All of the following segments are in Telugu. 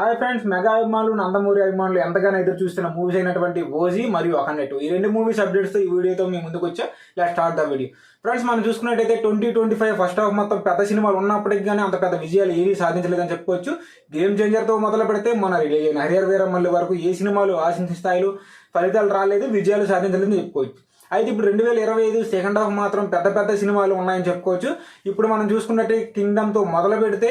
హాయ్ ఫ్రెండ్స్ మెగా అభిమానులు నందమూరి అభిమానులు ఎంతగానో ఎదురు చూస్తున్న మూవీస్ అయినటువంటి ఓజీ మరియు అఖండెట్. ఈ రెండు మూవీస్ అప్డేట్స్తో ఈ వీడియోతో మీ ముందుకు వచ్చా ఇలా స్టార్ట్ ద వీడియో ఫ్రెండ్స్ మనం చూసుకున్నట్టయితే twenty twenty five first half మొత్తం పెద్ద సినిమాలు ఉన్నప్పటికీ కానీ అంత పెద్ద విజయాలు ఏవి సాధించలేదని చెప్పుకోవచ్చు. గేమ్ చేంజర్తో మొదలు పెడితే మన రిలీజ్ అయిన హరియర్ వీరమల్లి వరకు ఏ సినిమాలు ఆశించిన స్థాయిలో ఫలితాలు రాలేదు విజయాలు సాధించలేదని చెప్పుకోవచ్చు. అయితే ఇప్పుడు రెండు వేల ఇరవై ఐదు సెకండ్ హాఫ్ మాత్రం పెద్ద పెద్ద సినిమాలు ఉన్నాయని చెప్పుకోవచ్చు. ఇప్పుడు మనం చూసుకున్నట్టే కింగ్డమ్తో మొదలు పెడితే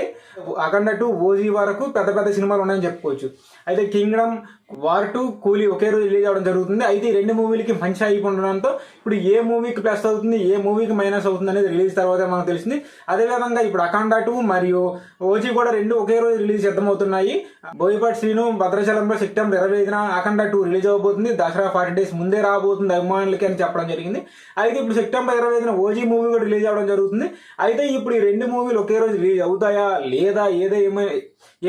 అఖండ టు ఓజీ వరకు పెద్ద పెద్ద సినిమాలు ఉన్నాయని చెప్పుకోవచ్చు. అయితే కింగ్డమ్ వార్ టు కూలీ ఒకే రోజు రిలీజ్ అవ్వడం జరుగుతుంది. అయితే ఈ రెండు మూవీలకి మంచి అయిపోవడంతో ఉండడంతో ఇప్పుడు ఏ మూవీకి ప్లస్ అవుతుంది ఏ మూవీకి మైనస్ అవుతుంది అనేది రిలీజ్ తర్వాత మనకు తెలిసింది. అదేవిధంగా ఇప్పుడు అఖండ టూ మరియు ఓజీ కూడా రెండు ఒకే రోజు రిలీజ్ సిద్ధమవుతున్నాయి. బోయపాటి శ్రీను భద్రాచలంలో సెప్టెంబర్ ఇరవై ఐదున అఖండ టూ రిలీజ్ అవబోతుంది దసరా ఫార్టీ డేస్ ముందే రాబోతుంది అభిమానులకి అని చెప్పడం జరిగింది. అయితే ఇప్పుడు సెప్టెంబర్ ఇరవై ఐదున ఓజీ మూవీ కూడా రిలీజ్ అవ్వడం జరుగుతుంది. అయితే ఇప్పుడు ఈ రెండు మూవీలు ఒకే రోజు రిలీజ్ అవుతాయా? లేదా ఏదైనా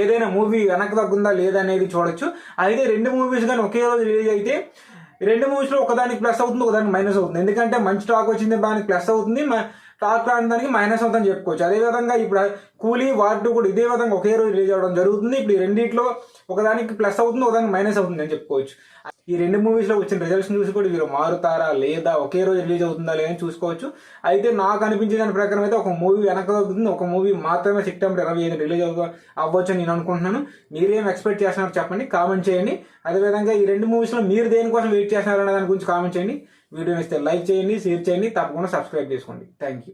ఏదైనా మూవీ వెనక్కి తగ్గుందా లేదా అనేది చూడొచ్చు. అయితే రెండు మూవీస్ కానీ ఒకే రోజు రిలీజ్ అయితే రెండు మూవీస్లో ఒకదానికి ప్లస్ అవుతుంది ఒకదానికి మైనస్ అవుతుంది. ఎందుకంటే మంచి టాక్ వచ్చింది దానికి ప్లస్ అవుతుంది టాక్ రాని దానికి మైనస్ అవుతుందని చెప్పుకోవచ్చు. అదేవిధంగా ఇప్పుడు కూలీ వార్డు కూడా ఇదే విధంగా ఒకే రోజు రిలీజ్ అవ్వడం జరుగుతుంది. ఇప్పుడు ఈ రెండింటిలో ఒకదానికి ప్లస్ అవుతుంది ఒకదానికి మైనస్ అవుతుంది అని చెప్పుకోవచ్చు. ఈ రెండు మూవీస్లో వచ్చిన రిజల్ట్స్ చూసి కూడా వీరు మారుతారా లేదా ఒకే రోజు రిలీజ్ అవుతుందా లేదని చూసుకోవచ్చు. అయితే నాకు అనిపించే దాని ప్రకారం అయితే ఒక మూవీ వెనక అవుతుంది ఒక మూవీ మాత్రమే సెప్టెంబర్ ఇరవై ఐదు రిలీజ్ అవ్వచ్చు అని నేను అనుకుంటున్నాను. మీరేం ఎక్స్పెక్ట్ చేస్తున్నారో చెప్పండి కామెంట్ చేయండి. అదేవిధంగా ఈ రెండు మూవీస్లో మీరు దేనికోసం వెయిట్ చేస్తున్నారనే దాని గురించి కామెంట్ చేయండి. వీడియో ఇస్తే లైక్ చేయండి షేర్ చేయండి తప్పకుండా సబ్స్క్రైబ్ చేసుకోండి. Thank you